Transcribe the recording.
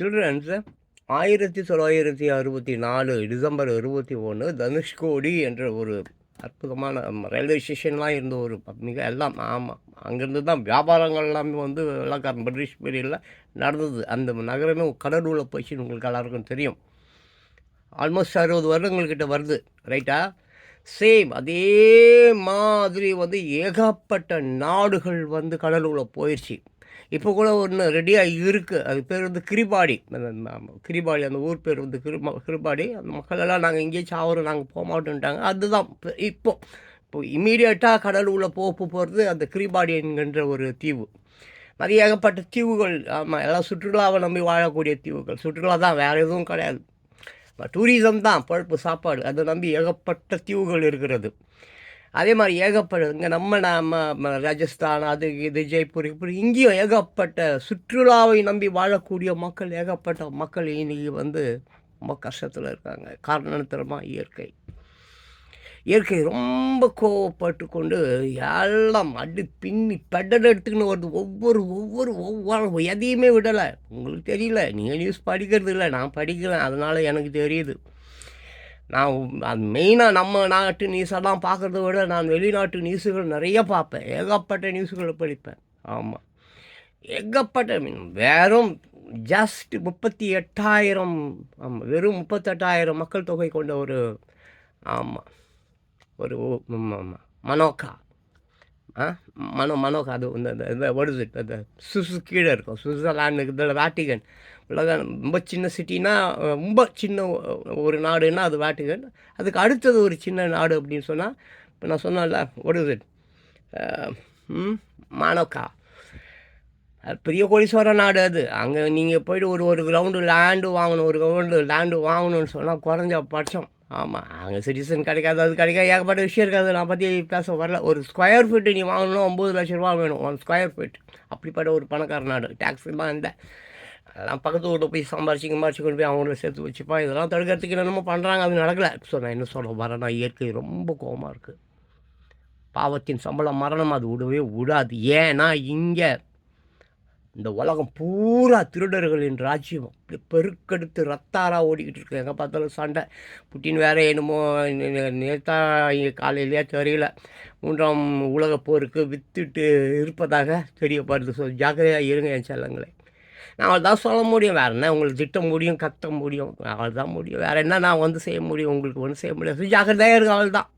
Children's ஆயிரத்தி தொள்ளாயிரத்தி அறுபத்தி நாலு டிசம்பர் இருபத்தி ஒன்று தனுஷ்கோடி என்ற ஒரு அற்புதமான ரயில்வே ஸ்டேஷன்லாம் இருந்த ஒரு மிக எல்லாம் ஆமாம் அங்கேருந்து தான் வியாபாரங்கள் எல்லாமே வந்து வெள்ளக்காரன் பிரிட்டிஷ் பீரியடில் நடந்தது. அந்த நகரமே கடலூரில் போச்சுன்னு உங்களுக்கு எல்லாருக்கும் தெரியும். ஆல்மோஸ்ட் அறுபது வருடங்கள்கிட்ட வருது ரைட்டா சேம் அதே மாதிரி வந்து ஏகப்பட்ட நாடுகள் வந்து கடலூரில் போயிடுச்சு இப்போ கூட ஒன்று ரெடியாக இருக்குது அது பேர் வந்து கிரிபாடி. அந்த கிரிபாடி அந்த ஊர் பேர் வந்து கிருமா கிரிபாடி. அந்த மக்கள் எல்லாம் நாங்கள் இங்கேயே சாவரம் நாங்கள் போக மாட்டோன்ட்டாங்க. அதுதான் இப்போ இப்போ. இம்மீடியட்டாக உள்ளே போப்பு போகிறது அந்த கிரிபாடி என்கின்ற ஒரு தீவு. நிறைய ஏகப்பட்ட தீவுகள். ஆமாம் எல்லாம் சுற்றுலாவை நம்பி வாழக்கூடிய தீவுகள். சுற்றுலா தான் வேறு எதுவும் கிடையாது. டூரிசம் தான் பழுப்பு சாப்பாடு. அதை நம்பி ஏகப்பட்ட தீவுகள் இருக்கிறது. அதே மாதிரி ஏகப்பட்ட இங்கே நம்ம நம்ம ம- ராஜஸ்தான் அது இது ஜெய்ப்பூர் இப்படி இங்கேயும் ஏகப்பட்ட சுற்றுலாவை நம்பி வாழக்கூடிய மக்கள் ஏகப்பட்ட மக்கள் இன்னைக்கு வந்து ரொம்ப கஷ்டத்தில் இருக்காங்க. காரணத்திரமாக இயற்கை. இயற்கை ரொம்ப கோவப்பட்டு கொண்டு எல்லாம் அடி பின்னி பெடல் எடுத்துக்கின்னு வருது. ஒவ்வொரு ஒவ்வொரு ஒவ்வொரு எதையுமே விடலை. உங்களுக்கு தெரியல நீங்கள் நியூஸ் படிக்கிறது இல்லை நான் படிக்கிறேன் அதனால் எனக்கு தெரியுது. நான் அது மெயினாக நம்ம நாட்டு நியூஸெல்லாம் பார்க்குறத விட நான் வெளிநாட்டு நியூஸுகள் நிறைய பார்ப்பேன். ஏகப்பட்ட நியூஸுகளை படிப்பேன். ஆமாம் ஏகப்பட்ட மீன் வெறும் ஜஸ்ட் முப்பத்தி எட்டாயிரம் ஆமாம் வெறும் முப்பத்தெட்டாயிரம் மக்கள் தொகை கொண்ட ஒரு ஆமாம் ஒரு ஆமாம் மனோக்கா ஆ? மனோ மனோக்கா அது இந்த இந்த- வருது அந்த சுசு கீழே இருக்கும். சுவிட்சர்லாண்டு இதில் வேட்டிகன் உலக ரொம்ப சின்ன சிட்டினா ரொம்ப சின்ன ஒரு நாடுன்னா அது வேட்டிகன் அதுக்கு அடுத்தது ஒரு சின்ன நாடு அப்படின்னு சொன்னால் இப்போ நான் சொன்னேன்ல வருது ம் மனோக்கா அது பெரிய கோடீஸ்வர நாடு அது. அங்கே நீங்கள் போய்ட்டு ஒரு ஒரு கிரவுண்டு லேண்டு வாங்கணும். ஒரு கிரவுண்டு லேண்டு வாங்கணும்னு சொன்னால் குறைஞ்ச பட்சம். ஆமாம் அங்கே சிட்டிசன் கிடைக்காது அது கிடைக்காது ஏகப்பட்ட விஷயம் இருக்காது. நான் பற்றி பேச வரல. ஒரு ஸ்கொயர் ஃபீட்டு நீ வாங்கணும்னா ஒம்பது லட்ச ரூபா வேணும். ஒன் ஸ்கொயர் ஃபீட் அப்படிப்பட்ட ஒரு பணக்கார நாடு. டேக்ஸ் தான் அதெல்லாம் பக்கத்து வீட்டில் போய் சம்பாரிச்சு சம்பாரிச்சு கொண்டு போய் அவங்கள சேர்த்து வச்சுப்பான் இதெல்லாம் தடுக்கிறதுக்கு என்னென்னமோ பண்ணுறாங்க அது நடக்கலை. ஸோ நான் என்ன சொல்ல வரேன்னா இயற்கை ரொம்ப கோவமாக இருக்குது பாவத்தின் சம்பளம் மரணம். அது விடவே விடாது. ஏன்னா இங்கே இந்த உலகம் பூரா திருடர்களின் ராஜ்யம். அப்படி பெருக்கெடுத்து ரத்தாராக ஓடிக்கிட்டு இருக்கு. எங்கே பார்த்தாலும் சண்டை. புட்டின் வேற என்னமோ நேத்தா காலையிலேயே தெரியல. மூன்றாம் உலக போருக்கு வித்துட்டு இருப்பதாக தெரியப்படுது ஸோ ஜாக்கிரதையாக இருங்க என் செல்லங்களே. நான் தான் சொல்ல முடியும். வேறு என்ன உங்களுக்கு திட்ட முடியும் கத்த முடியும். அவள் தான் முடியும். வேறு என்ன நான் வந்து செய்ய முடியும்? உங்களுக்கு ஒன்றும் செய்ய முடியாது. ஜாக்கிரதையாக இருங்க அவள் தான்.